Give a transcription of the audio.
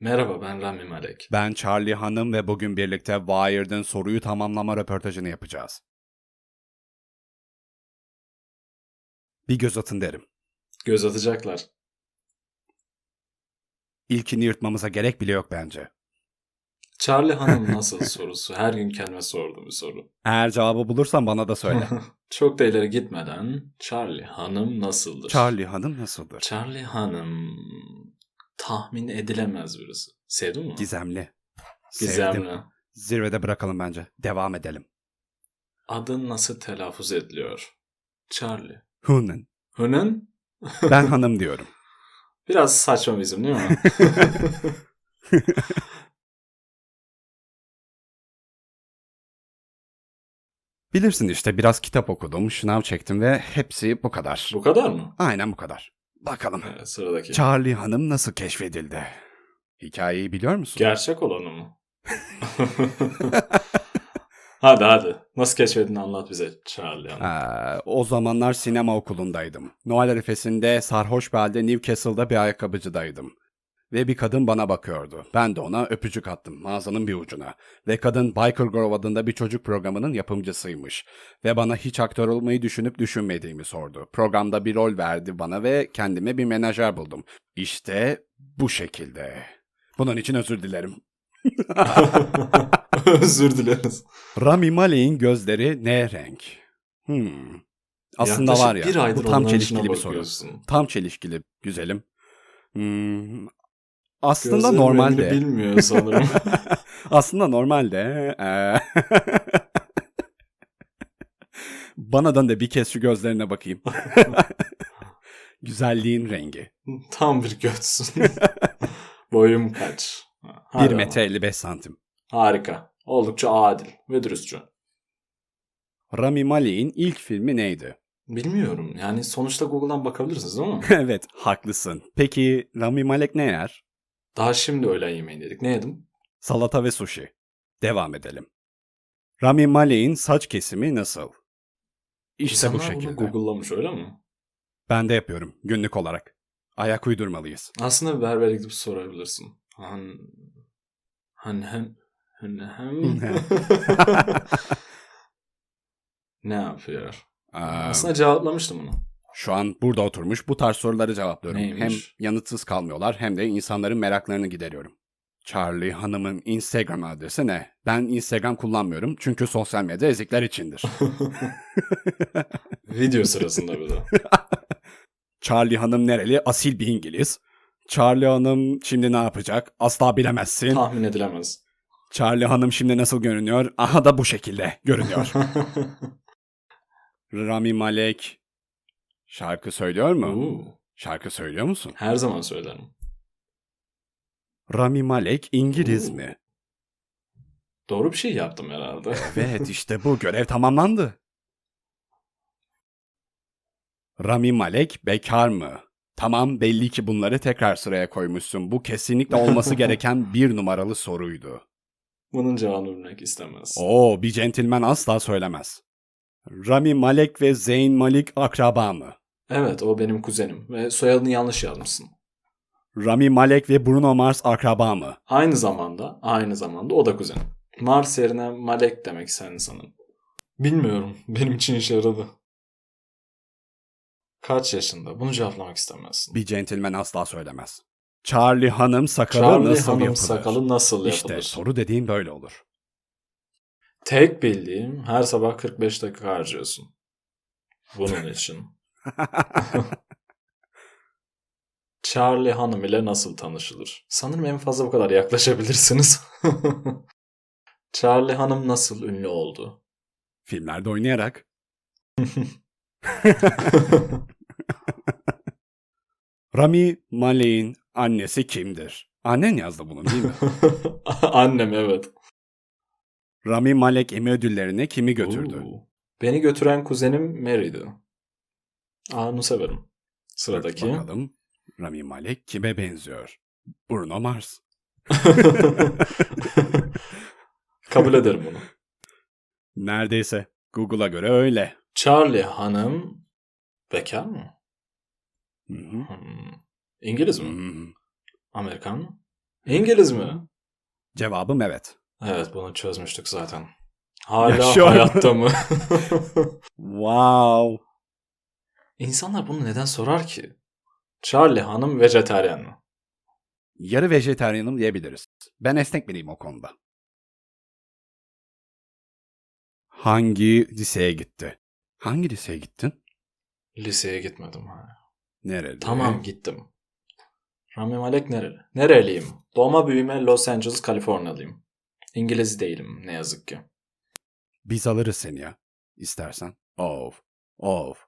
Merhaba ben Rami Malek. Ben Charlie Hanım ve bugün birlikte Wired'ın soruyu tamamlama röportajını yapacağız. Bir göz atın derim. Göz atacaklar. İlkini yırtmamıza gerek bile yok bence. Charlie Hanım nasıl sorusu. Her gün kendime sorduğum bir soru. Eğer cevabı bulursan bana da söyle. Çok da ileri gitmeden Charlie Hanım nasıldır? Charlie Hanım nasıldır? Charlie Hanım tahmin edilemez birisi. Sevdin mi? Gizemli. Gizemli. Sevdim. Zirvede bırakalım bence. Devam edelim. Adın nasıl telaffuz ediliyor? Charlie. Hunan. Hının? Ben hanım diyorum. Biraz saçma bizim değil mi? Bilirsin işte biraz kitap okudum, şınav çektim ve hepsi bu kadar. Bu kadar mı? Aynen bu kadar. Bakalım. Evet, sıradaki. Charlie Hanım nasıl keşfedildi? Hikayeyi biliyor musun? Gerçek olanı mı? hadi hadi. Nasıl keşfedin anlat bize Charlie Hanım. Ee, o zamanlar sinema okulundaydım. Noel arifesinde sarhoş bir halde Newcastle'da bir ayakkabıcıdaydım. Ve bir kadın bana bakıyordu. Ben de ona öpücük attım mağazanın bir ucuna. Ve kadın Biker Grove adında bir çocuk programının yapımcısıymış. Ve bana hiç aktör olmayı düşünüp düşünmediğimi sordu. Programda bir rol verdi bana ve kendime bir menajer buldum. İşte bu şekilde. Bunun için özür dilerim. Özür dileriz. Rami Malek'in gözleri ne renk? Hmm. Aslında Yaklaşık var ya bir aydır bu tam çelişkili bir soru. Tam çelişkili güzelim. Hmm. Aslında Gözlerin normalde. bilmiyor sanırım. aslında normalde. eee, Bana dön de bir kez şu gözlerine bakayım. Güzelliğin rengi. Tam bir götsün. Boyum kaç? 1 Hadi metre ama. 55 santim. Harika. Oldukça adil ve dürüstçe. Rami Malek'in ilk filmi neydi? Bilmiyorum. Yani sonuçta Google'dan bakabilirsiniz değil mi? evet haklısın. Peki Rami Malek ne yer? Daha şimdi öğlen yemeğini yedik. Ne yedim? Salata ve sushi. Devam edelim. Rami Malek'in saç kesimi nasıl? İşte bu şekilde. Google'lamış öyle mi? Ben de yapıyorum günlük olarak. Ayak uydurmalıyız. Aslında bir berbere gidip sorabilirsin. Han... Han hem... Han hem... ne yapıyor? Aa, Aslında cevaplamıştım bunu. Şu an burada oturmuş bu tarz soruları cevaplıyorum. Neymiş? Hem yanıtsız kalmıyorlar hem de insanların meraklarını gideriyorum. Charlie Hanım'ın Instagram adresi ne? Ben Instagram kullanmıyorum çünkü sosyal medya ezikler içindir. Video sırasında bir de. Charlie Hanım nereli? Asil bir İngiliz. Charlie Hanım şimdi ne yapacak? Asla bilemezsin. Tahmin edilemez. Charlie Hanım şimdi nasıl görünüyor? Aha da bu şekilde görünüyor. Rami Malek şarkı söylüyor mu? Oo, Şarkı söylüyor musun? Her zaman söylerim. Rami Malek İngiliz Oo. mi? Doğru bir şey yaptım herhalde. Evet işte bu görev tamamlandı. Rami Malek bekar mı? Tamam belli ki bunları tekrar sıraya koymuşsun. Bu kesinlikle olması gereken bir numaralı soruydu. Bunun cevabını bilmek istemez. Oo bir centilmen asla söylemez. Rami Malek ve Zeyn Malik akraba mı? Evet o benim kuzenim ve soyadını yanlış yazmışsın. Rami Malek ve Bruno Mars akraba mı? Aynı zamanda, aynı zamanda o da kuzenim. Mars yerine Malek demek sen sanırım. Bilmiyorum. Benim için işe yaradı. Kaç yaşında? Bunu cevaplamak istemezsin. Bir centilmen asla söylemez. Charlie Hanım sakalı Charlie nasıl Hanım yapılır? sakalı nasıl İşte yapılır? soru dediğim böyle olur. Tek bildiğim her sabah 45 dakika harcıyorsun. Bunun için. Charlie Hanım ile nasıl tanışılır? Sanırım en fazla bu kadar yaklaşabilirsiniz. Charlie Hanım nasıl ünlü oldu? Filmlerde oynayarak. Rami Malek'in annesi kimdir? Annen yazdı bunu değil mi? Annem evet. Rami Malek Emmy ödüllerine kimi götürdü? Oo. Beni götüren kuzenim Mary'di. Aa, onu severim. Sıradaki. Bakalım Rami Malek kime benziyor? Bruno Mars. Kabul ederim bunu. Neredeyse. Google'a göre öyle. Charlie Hanım bekar mı? Hı hı. Hmm. İngiliz mi? Hı. Amerikan mı? İngiliz mi? Cevabım evet. Evet bunu çözmüştük zaten. Hala Yaşıyor. hayatta mı? Wow. İnsanlar bunu neden sorar ki? Charlie hanım vejetaryen mi? Yarı vejetaryenim diyebiliriz. Ben esnek biriyim o konuda. Hangi liseye gitti? Hangi liseye gittin? Liseye gitmedim. Ha. Nerede? Tamam gittim. Rami Malek nereli? Nereliyim? Doğma büyüme Los Angeles, Kaliforniyalıyım. İngiliz değilim ne yazık ki. Biz alırız seni ya. İstersen. Of. Of.